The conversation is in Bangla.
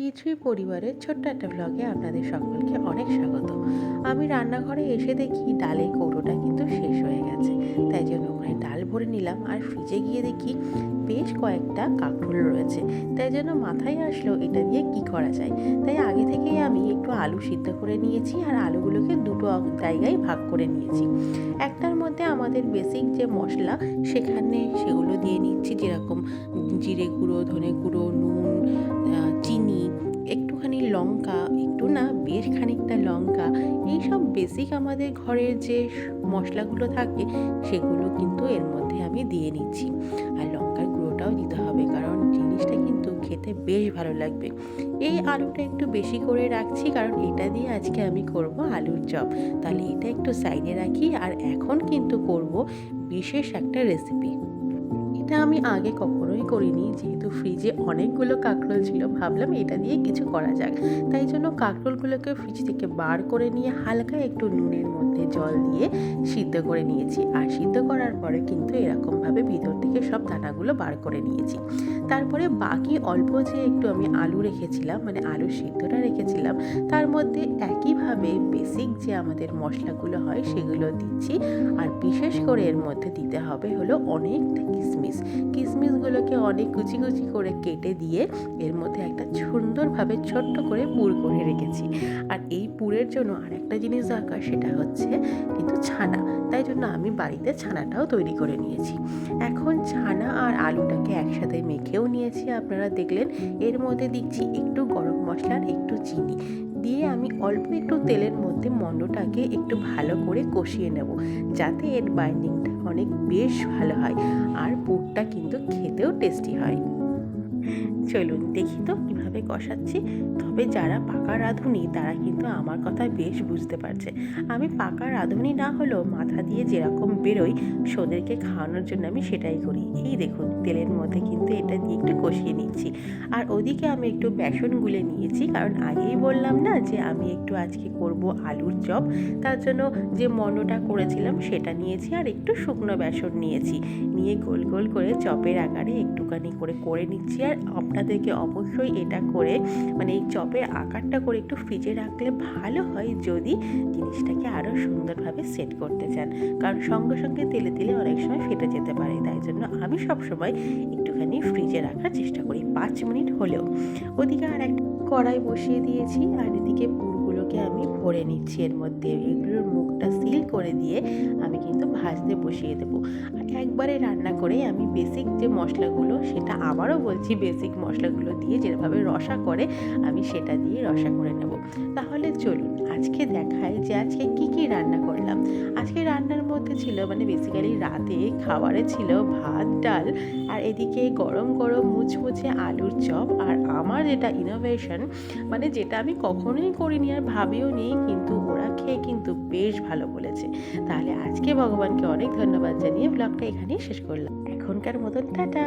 টিছুই পরিবারের ছোট্ট একটা ব্লগে আপনাদের সকলকে অনেক স্বাগত। আমি রান্নাঘরে এসে দেখি ডালের কৌটোটা কিন্তু শেষ হয়ে গেছে। তাই জন্য ওখানে ডাল ভরে নিলাম আর ফ্রিজে গিয়ে দেখি বেশ কয়েকটা কাঁকরোল রয়েছে। তাই জন্য মাথায় আসলো এটা দিয়ে কি করা যায়। তাই আগে থেকেই আমি একটু আলু সিদ্ধ করে নিয়েছি আর আলুগুলোকে দুটো জায়গায় ভাগ করে নিয়েছি। একটার মধ্যে আমাদের বেসিক যে মশলা, সেখানে সেগুলো দিয়ে নিচ্ছি যেরকম জিরে গুঁড়ো, ধনে গুঁড়ো, নুন চিনি, একটুখানি লঙ্কা, একটু না বেশ খানিকটা লঙ্কা, এইসব বেসিক আমাদের ঘরের যে মশলাগুলো থাকে সেগুলো কিন্তু এর মধ্যে আমি দিয়ে নিচ্ছি। আর লঙ্কার গুঁড়োটাও দিতে হবে কারণ জিনিসটা কিন্তু খেতে বেশ ভালো লাগবে। এই আলুটা একটু বেশি করে রাখছি কারণ এটা দিয়ে আজকে আমি করব আলুর চপ। তাহলে এটা একটু সাইডে রাখি আর এখন কিন্তু করব বিশেষ একটা রেসিপি এটা আমি আগে কখনোই করিনি। যেহেতু ফ্রিজে অনেকগুলো কাঁকরোল ছিল, ভাবলাম এটা দিয়ে কিছু করা যাক। তাই জন্য কাঁকরোলগুলোকে ফ্রিজ থেকে বার করে নিয়ে হালকা একটু নুনের মধ্যে জল দিয়ে সিদ্ধ করে নিয়েছি। আর সিদ্ধ করার পরে কিন্তু এরকমভাবে ভিতর থেকে সব দানাগুলো বার করে নিয়েছি। তারপরে বাকি অল্প যে একটু আমি আলু রেখেছিলাম মানে আলু সিদ্ধটা রেখেছিলাম, তার মধ্যে একইভাবে বেসিক যে আমাদের মশলাগুলো হয়, সেগুলো দিচ্ছি। আর বিশেষ করে এর মধ্যে দিতে হবে হলো অনেকটা কিশমিশ কিশমিশগুলোকে অনেক কুচি কুচি করে কেটে দিয়ে এর মধ্যে একটা সুন্দরভাবে ছোট্ট করে পুর করে রেখেছি। আর এই পুরের জন্য আর একটা জিনিস দরকার, সেটা হচ্ছে কিন্তু ছানা। তাই জন্য আমি বাড়িতে ছানাটাও তৈরি করে নিয়েছি। এখন ছানা আর আলুটাকে একসাথে মেখেও নিয়েছি, আপনারা দেখলেন। এর মধ্যে দিচ্ছি একটু গরম মশলা আর একটু চিনি। দিয়ে আমি অল্প একটু তেলের মধ্যে মণ্ডটাকে একটু ভালো করে কষিয়ে নেব, যাতে এর বাইন্ডিংটা অনেক বেশ ভালো হয়। আর পুরটা কিন্তু খেতেও টেস্টি হয়। চলুন দেখি তো কীভাবে কষাচ্ছি। তবে যারা পাকা রাঁধুনি, তারা কিন্তু আমার কথা বেশ বুঝতে পারছে। আমি পাকা রাঁধুনি না হলেও মাথা দিয়ে যেরকম বেরোই সোদেরকে খাওয়ানোর জন্য আমি সেটাই করি। এই দেখুন, তেলের মধ্যে কিন্তু এটা দিয়ে একটু কষিয়ে নিচ্ছি। আর ওদিকে আমি একটু বেসন গুলে নিয়েছি, কারণ আগেই বললাম না যে আমি একটু আজকে করব আলুর চপ। তার জন্য যে মন্ডটা করেছিলাম সেটা নিয়েছি আর একটু শুকনো বেসন নিয়েছি। নিয়ে গোল গোল করে চপের আকারে একটুখানি করে করে নিচ্ছি আর আপনাদেরকে অবশ্যই এটা করে মানে এই চপের আকারটা করে একটু ফ্রিজে রাখলে ভালো হয় যদি জিনিসটাকে আরও সুন্দরভাবে সেট করতে চান। কারণ সঙ্গে সঙ্গে তেলে তেলে অনেক সময় ফেটে যেতে পারে। তাই জন্য আমি সবসময় একটুখানি ফ্রিজে রাখার চেষ্টা করি, পাঁচ মিনিট হলেও। ওদিকে আর একটা কড়াই বসিয়ে দিয়েছি, আর এদিকে পুরগুলোকে আমি ভরে নিচ্ছি এর মধ্যে। এগুলোর মুখটা সিল করে দিয়ে আমি কিন্তু ভাজতে বসিয়ে দেবো। আর একবারে রান্না করে আমি বেসিক যে মশলাগুলো, সেটা আবারও বলছি বেসিক মশলাগুলো দিয়ে যেভাবে রসা করে, আমি সেটা দিয়ে রসা করে নেব। তাহলে চলুন আজকে দেখাই যে আজকে কি কি রান্না করলাম। আজকে রান্নার মধ্যে ছিল মানে বেসিক্যালি রাতে খাবারে ছিল ভাত, ডাল আর এদিকে গরম গরম মুচমুচে আলুর চপ আর আমার যেটা ইনোভেশন মানে যেটা আমি কখনোই করিনি আর ভাবিও নি, কিন্তু ওরা খেয়ে কিন্তু বেশ ভালো বলেছে। তাহলে আজকে ভগবানকে অনেক ধন্যবাদ জানিয়ে ব্লগটা এখানেই শেষ করলাম। এখনকার মতন টাটা।